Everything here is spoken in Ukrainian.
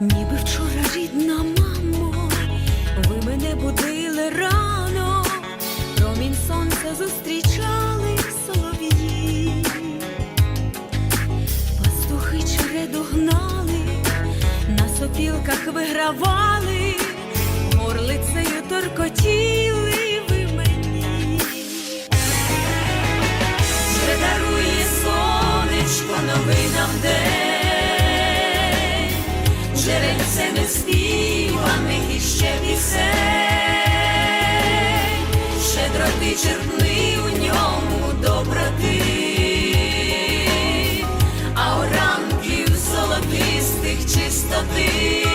Ніби вчора рідна мамо, ви мене будили рано, промінь сонця зустрічали солов'ї, пастухи череду гнали, на сопілках вигравали, джерельце неспіваних іще пісень, щедроти черпни у ньому доброти, а у ранків золотистих чистоти.